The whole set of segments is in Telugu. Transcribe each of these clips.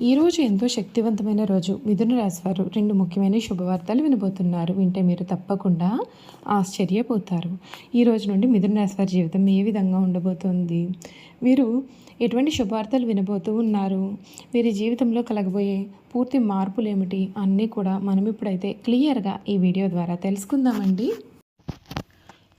ఈరోజు ఎంతో శక్తివంతమైన రోజు. మిథున రాశి వారు రెండు ముఖ్యమైన శుభవార్తలు వినబోతున్నారు. వింటే మీరు తప్పకుండా ఆశ్చర్యపోతారు. ఈ రోజు నుండి మిథున రాశి వారి జీవితం ఏ విధంగా ఉండబోతోంది? వీరు ఎటువంటి శుభవార్తలు వినబోతూ ఉన్నారు? వీరి జీవితంలో కలగబోయే పూర్తి మార్పులు ఏమిటి? అన్నీ కూడా మనం ఇప్పుడైతే క్లియర్గా ఈ వీడియో ద్వారా తెలుసుకుందామండి.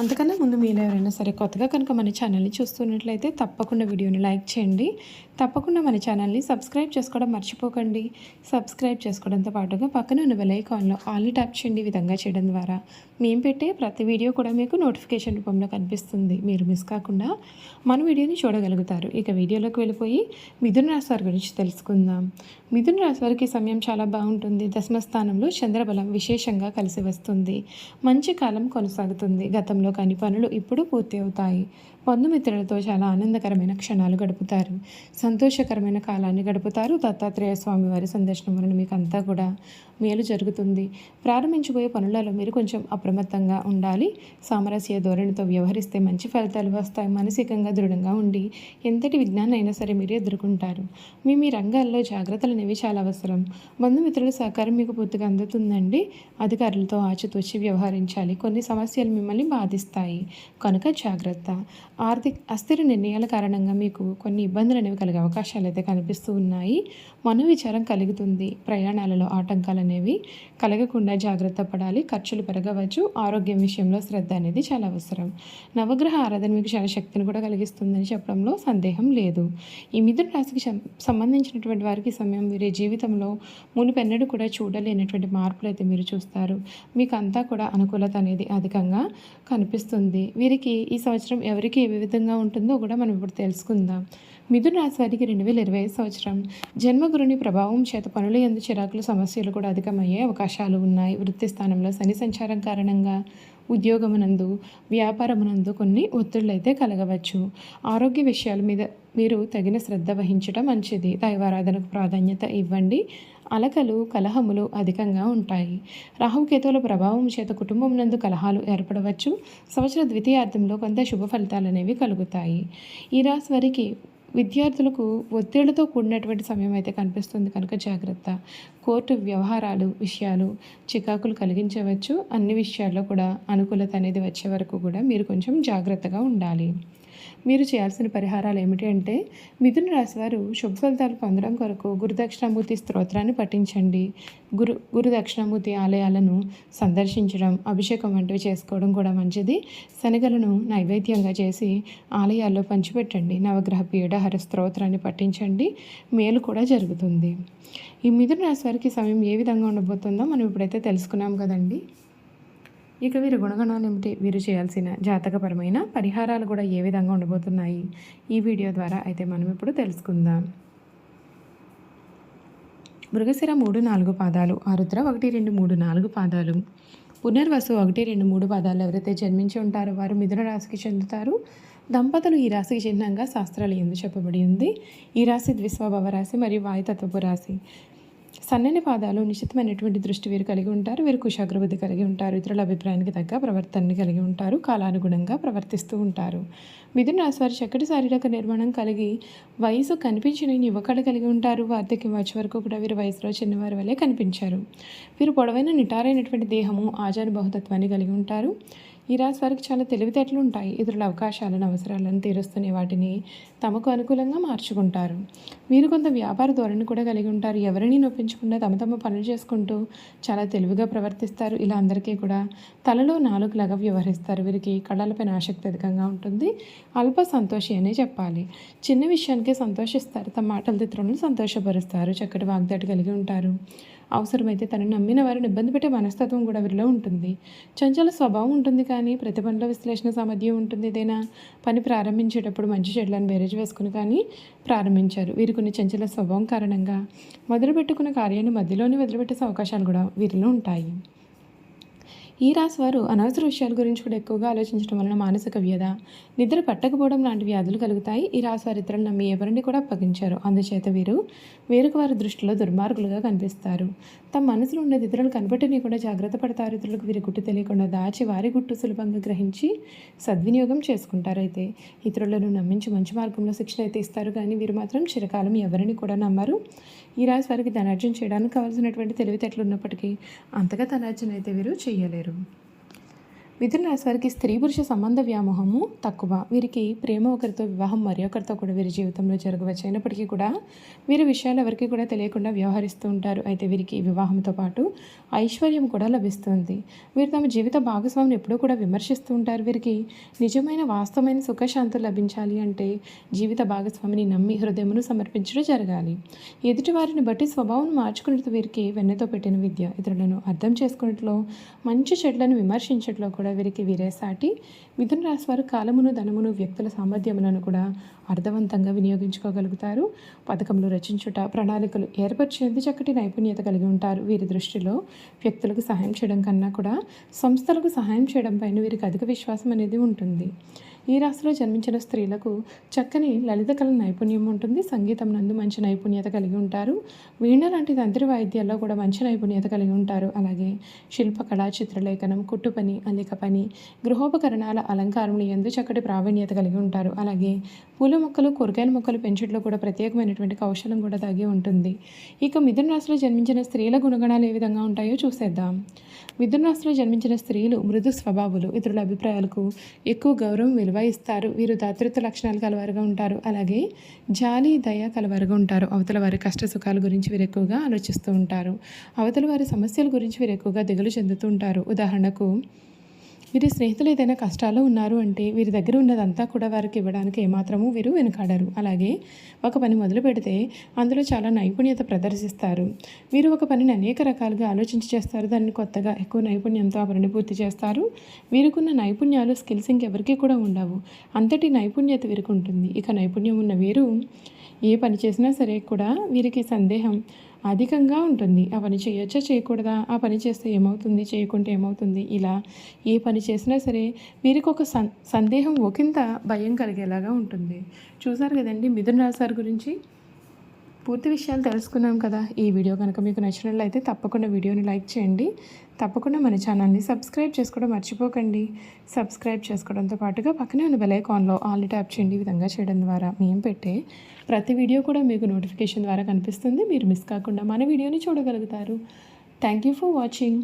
అంతకన్నా ముందు మీరు ఎవరైనా సరే కొత్తగా కనుక మన ఛానల్ని చూస్తున్నట్లయితే తప్పకుండా వీడియోని లైక్ చేయండి. తప్పకుండా మన ఛానల్ని సబ్స్క్రైబ్ చేసుకోవడం మర్చిపోకండి. సబ్స్క్రైబ్ చేసుకోవడంతో పాటుగా పక్కన ఉన్న బెల్ ఐకాన్లో ఆల్ని ట్యాప్ చేయండి విధంగా చేయడం ద్వారా. మేము పెట్టే ప్రతి వీడియో కూడా మీకు నోటిఫికేషన్ రూపంలో కనిపిస్తుంది. మీరు మిస్ కాకుండా మన వీడియోని చూడగలుగుతారు. ఇక వీడియోలోకి వెళ్ళిపోయి మిథున రాశి వారి గురించి తెలుసుకుందాం. మిథున రాశి వారికి సమయం చాలా బాగుంటుంది. దశమ స్థానంలో చంద్రబలం విశేషంగా కలిసి వస్తుంది. మంచి కాలం కొనసాగుతుంది. గతంలో కాని పనులు ఇప్పుడు పూర్తి అవుతాయి బంధుమిత్రులతో చాలా ఆనందకరమైన క్షణాలు గడుపుతారు. సంతోషకరమైన కాలాన్ని గడుపుతారు దత్తాత్రేయ స్వామి వారి సందర్శనం వలన మీకు అంతా కూడా. మేలు జరుగుతుంది. ప్రారంభించబోయే పనులలో మీరు కొంచెం అప్రమత్తంగా ఉండాలి. సామరస్య ధోరణితో వ్యవహరిస్తే మంచి ఫలితాలు వస్తాయి. మానసికంగా దృఢంగా ఉండి ఎంతటి విజ్ఞానం అయినా సరే మీరు ఎదుర్కొంటారు. మీ మీ రంగాల్లో జాగ్రత్తలు అనేవి చాలా అవసరం. బంధుమిత్రుల సహకారం మీకు పూర్తిగా అందుతుందండి. అధికారులతో ఆచితూచి వ్యవహరించాలి. కొన్ని సమస్యలు మిమ్మల్ని బాధిస్తాయి. కనుక జాగ్రత్త. ఆర్థిక అస్థిర నిర్ణయాల కారణంగా మీకు కొన్ని ఇబ్బందులు అనేవి కలిగే అవకాశాలు అయితే కనిపిస్తూ ఉన్నాయి. మనోవిచారం కలుగుతుంది. ప్రయాణాలలో ఆటంకాలు అనేవి కలగకుండా జాగ్రత్త పడాలి ఖర్చులు పెరగవచ్చు ఆరోగ్యం విషయంలో శ్రద్ధ అనేది చాలా అవసరం. నవగ్రహ ఆరాధన మీకు చాలా శక్తిని కూడా కలిగిస్తుందని చెప్పడంలో సందేహం లేదు. ఈ మిథున రాశికి సం- సంబంధించినటువంటి వారికి సమయం వీరి జీవితంలో మునుపెన్నడూ కూడా చూడలేనటువంటి మార్పులు అయితే మీరు చూస్తారు. మీకు అంతా కూడా అనుకూలత అనేది అధికంగా కనిపిస్తుంది. వీరికి ఈ సంవత్సరం ఎవరికి ఏ విధంగా ఉంటుందో కూడా మనం ఇప్పుడు తెలుసుకుందాం. మిథున రాశి వారికి రెండు వేల ఇరవై సంవత్సరం. జన్మగురుని ప్రభావం చేత పనుల ఎందు చిరాకులు సమస్యలు కూడా అధికమయ్యే అవకాశాలు ఉన్నాయి. వృత్తి స్థానంలో శని సంచారం కారణంగా ఉద్యోగమునందు వ్యాపారమునందు కొన్ని ఒత్తిళ్ళు అయితే కలగవచ్చు. ఆరోగ్య విషయాల మీద మీరు తగిన శ్రద్ధ వహించడం మంచిది. దైవారాధనకు ప్రాధాన్యత ఇవ్వండి. అలకలు కలహములు అధికంగా ఉంటాయి. రాహుకేతువుల ప్రభావం చేత కుటుంబం నందు కలహాలు ఏర్పడవచ్చు. సంవత్సర ద్వితీయార్థంలో కొంత శుభ ఫలితాలు అనేవి కలుగుతాయి. ఈ రాశి వారికి విద్యార్థులకు ఒత్తిడితో కూడినటువంటి సమయం అయితే కనిపిస్తుంది. కనుక జాగ్రత్త. కోర్టు వ్యవహారాలు విషయాలు చికాకులు కలిగించవచ్చు. అన్ని విషయాల్లో కూడా అనుకూలత అనేది వచ్చే వరకు కూడా మీరు కొంచెం జాగ్రత్తగా ఉండాలి. మీరు చేయాల్సిన పరిహారాలు ఏమిటి అంటే మిథున రాశి వారు శుభ ఫలితాలు పొందడం కొరకు గురుదక్షిణామూర్తి స్తోత్రాన్ని పఠించండి. గురు గురు దక్షిణామూర్తి ఆలయాలను సందర్శించడం అభిషేకం వంటివి చేసుకోవడం కూడా మంచిది. శనగలను నైవేద్యంగా చేసి ఆలయాల్లో పంచిపెట్టండి. నవగ్రహ పీడహర స్తోత్రాన్ని పఠించండి. మేలు కూడా జరుగుతుంది. ఈ మిథున రాశి వారికి సమయం ఏ విధంగా ఉండబోతుందో మనం ఇప్పుడైతే తెలుసుకున్నాం కదండి. ఇక వీరి గుణగణాలు ఏమిటి? వీరు చేయాల్సిన జాతకపరమైన పరిహారాలు కూడా ఏ విధంగా ఉండబోతున్నాయి? ఈ వీడియో ద్వారా అయితే మనం ఇప్పుడు తెలుసుకుందాం. మృగశిర మూడు నాలుగు పాదాలు ఆరుద్ర ఒకటి రెండు మూడు నాలుగు పాదాలు. పునర్వసు ఒకటి రెండు మూడు పాదాలు ఎవరైతే జన్మించి ఉంటారో వారు మిథున రాశికి చెందుతారు. దంపతులు ఈ రాశికి చిహ్నంగా శాస్త్రాలు ఎందు చెప్పబడి ఉంది? ఈ రాశి ద్విస్వభావ రాశి మరియు వాయుతత్వపు రాశి. సన్నని పాదాలు నిశ్చితమైనటువంటి దృష్టి వీరు కలిగి ఉంటారు. వీరు కుశాగ్రబుద్ధి కలిగి ఉంటారు. ఇతరుల అభిప్రాయానికి తగ్గ ప్రవర్తనని కలిగి ఉంటారు. కాలానుగుణంగా ప్రవర్తిస్తూ ఉంటారు. మిథున రాశి వారి చక్కటి శారీరక నిర్మాణం కలిగి వయసు కనిపించిన యువకడ కలిగి ఉంటారు. వార్ధక్యం వచ్చే వరకు కూడా వీరు వయసులో చిన్నవారి వలె కనిపించారు. వీరు పొడవైన నిటారైనటువంటి దేహము ఆచార బహుతత్వాన్ని కలిగి ఉంటారు. ఈ రాశి వారికి చాలా తెలివితేటలు ఉంటాయి. ఇతరుల అవకాశాలను అవసరాలను తీరుస్తునే వాటిని తమకు అనుకూలంగా మార్చుకుంటారు. వీరు కొంత వ్యాపార ధోరణి కూడా కలిగి ఉంటారు. ఎవరిని నొప్పించకుండా తమ తమ పనులు చేసుకుంటూ చాలా తెలివిగా ప్రవర్తిస్తారు. ఇలా అందరికీ కూడా తలలో నాలుగులాగా వ్యవహరిస్తారు. వీరికి కళలపైన ఆసక్తి అధికంగా ఉంటుంది. అల్ప సంతోషి అనే చెప్పాలి. చిన్న విషయానికే సంతోషిస్తారు. తమ మాటల ఇతరులను సంతోషపరుస్తారు. చక్కటి వాగ్దాటి కలిగి ఉంటారు. అవసరమైతే తను నమ్మిన వారిని ఇబ్బంది పెట్టే మనస్తత్వం కూడా వీరిలో ఉంటుంది. చంచల స్వభావం ఉంటుంది కానీ ప్రతి పనిలో విశ్లేషణ సామర్థ్యం ఉంటుంది ఏదైనా. పని ప్రారంభించేటప్పుడు మంచి చెడ్లను బేరేజ్ వేసుకుని కానీ ప్రారంభించారు. వీరి కొన్ని చంచల స్వభావం కారణంగా మొదలుపెట్టుకున్న కార్యాన్ని మధ్యలోనే వదిలిపెట్టేసే అవకాశాలు కూడా వీరిలో ఉంటాయి. ఈ రాశి వారు అనవసర విషయాల గురించి కూడా ఎక్కువగా ఆలోచించడం వలన మానసిక వ్యధ నిద్ర పట్టకపోవడం లాంటి వ్యాధులు కలుగుతాయి. ఈ రాశి వారు ఇతరులు నమ్మి ఎవరిని కూడా అప్పగించారు అందుచేత వీరు వేరొక వారి దృష్టిలో దుర్మార్గులుగా కనిపిస్తారు. తమ మనసులో ఉన్న ఇతరులు కనబట్టిని కూడా జాగ్రత్త పడతారు. ఇతరులకు వీరి గుట్టు తెలియకుండా దాచి వారి గుట్టు సులభంగా గ్రహించి సద్వినియోగం చేసుకుంటారు అయితే. ఇతరులను నమ్మించి మంచి మార్గంలో శిక్షణ అయితే ఇస్తారు. కానీ వీరు మాత్రం చిరకాలం ఎవరిని కూడా నమ్మరు. ఈ రాశి వారికి ధనార్జన చేయడానికి కావాల్సినటువంటి తెలివితేటలు ఉన్నప్పటికీ అంతగా ధనార్జన అయితే వీరు చేయలేరు. வரும் మిథున రాశి వారికి స్త్రీ పురుష సంబంధ వ్యామోహము తక్కువ. వీరికి ప్రేమ ఒకరితో వివాహం మరి ఒకరితో కూడా వీరి జీవితంలో జరగవచ్చు. అయినప్పటికీ కూడా వీరి విషయాలు ఎవరికి కూడా తెలియకుండా వ్యవహరిస్తూ ఉంటారు. అయితే వీరికి వివాహంతో పాటు ఐశ్వర్యం కూడా లభిస్తుంది. వీరు తమ జీవిత భాగస్వామిని ఎప్పుడూ కూడా విమర్శిస్తూ ఉంటారు. వీరికి నిజమైన వాస్తవమైన సుఖశాంతులు లభించాలి అంటే జీవిత భాగస్వామిని నమ్మి హృదయమును సమర్పించడం జరగాలి. ఎదుటి వారిని బట్టి స్వభావం మార్చుకునేది వీరికి వెన్నెతో పెట్టిన విద్య ఇతరులను అర్థం చేసుకున్నట్లో మంచి చెట్లను విమర్శించట్లో కూడా వీరికి వీరే సాటి మిథున రాశి వారు కాలమును ధనమును వ్యక్తుల సామర్థ్యములను కూడా అర్థవంతంగా వినియోగించుకోగలుగుతారు. పథకంలో రచించుట ప్రణాళికలు ఏర్పరిచేందు చక్కటి నైపుణ్యత కలిగి ఉంటారు. వీరి దృష్టిలో వ్యక్తులకు సహాయం చేయడం కన్నా కూడా సంస్థలకు సహాయం చేయడం పైన వీరికి అధిక విశ్వాసం అనేది ఉంటుంది. ఈ రాశిలో జన్మించిన స్త్రీలకు చక్కని లలిత కళ నైపుణ్యం ఉంటుంది. సంగీతం నందు మంచి నైపుణ్యత కలిగి ఉంటారు. వీణ లాంటి తంత్రి వాయిద్యాల్లో కూడా మంచి నైపుణ్యత కలిగి ఉంటారు. అలాగే శిల్పకళ చిత్రలేఖనం కుట్టు పని అల్లిక పని గృహోపకరణాల అలంకారం ఎందు చక్కటి ప్రావీణ్యత కలిగి ఉంటారు. అలాగే పూల మొక్కలు కూరగాయల మొక్కలు పెంచడంలో కూడా ప్రత్యేకమైనటువంటి కౌశలం కూడా దాగి ఉంటుంది. ఇక మిథున రాశిలో జన్మించిన స్త్రీల గుణగణాలు ఏ విధంగా ఉంటాయో చూసేద్దాం. మిథున రాశిలో జన్మించిన స్త్రీలు మృదు స్వభావులు ఇతరుల అభిప్రాయాలకు ఎక్కువ గౌరవం విలువ నిర్వహిస్తారు. వీరు దాతృత్వ లక్షణాలు కలవారుగా ఉంటారు. అలాగే జాలి దయ కలవారుగా ఉంటారు. అవతల వారి కష్ట సుఖాల గురించి వీరు ఎక్కువగా ఆలోచిస్తూ ఉంటారు. అవతల వారి సమస్యల గురించి వీరు ఎక్కువగా దిగులు చెందుతూ ఉంటారు. ఉదాహరణకు వీరి స్నేహితులు ఏదైనా కష్టాల్లో ఉన్నారు అంటే వీరి దగ్గర ఉన్నదంతా కూడా వారికి ఇవ్వడానికి ఏమాత్రము వీరు వెనుకాడరు. అలాగే ఒక పని మొదలు పెడితే అందులో చాలా నైపుణ్యత ప్రదర్శిస్తారు. వీరు ఒక పనిని అనేక రకాలుగా ఆలోచించి చేస్తారు. దాన్ని కొత్తగా ఎక్కువ నైపుణ్యంతో ఆ పనిని పూర్తి చేస్తారు. వీరికున్న నైపుణ్యాలు స్కిల్స్ ఇంకెవరికి కూడా ఉండవు. అంతటి నైపుణ్యత వీరికి ఉంటుంది. ఇక నైపుణ్యం ఉన్న వీరు ఏ పని చేసినా సరే కూడా వీరికి సందేహం అధికంగా ఉంటుంది. ఆ పని చేయొచ్చా? చేయకూడదా? ఆ పని చేస్తే ఏమవుతుంది? చేయకుంటే ఏమవుతుంది? ఇలా ఏ పని చేసినా సరే వీరికి ఒక సందేహం ఒకంత భయం కలిగేలాగా ఉంటుంది. చూసారు కదండి మిథున రాశి గురించి? పూర్తి విషయాలు తెలుసుకున్నాం కదా. ఈ వీడియో కనుక మీకు నచ్చినట్లయితే తప్పకుండా వీడియోని లైక్ చేయండి. తప్పకుండా మన ఛానల్ని సబ్స్క్రైబ్ చేసుకోవడం మర్చిపోకండి. సబ్స్క్రైబ్ చేసుకోవడంతో పాటుగా పక్కనే ఉన్న బెలైకాన్లో ఆల్ ట్యాప్ చేయండి. ఈ విధంగా చేయడం ద్వారా మేము పెట్టే ప్రతి వీడియో కూడా మీకు నోటిఫికేషన్ ద్వారా కనిపిస్తుంది. మీరు మిస్ కాకుండా మన వీడియోని చూడగలుగుతారు. Thank you for watching.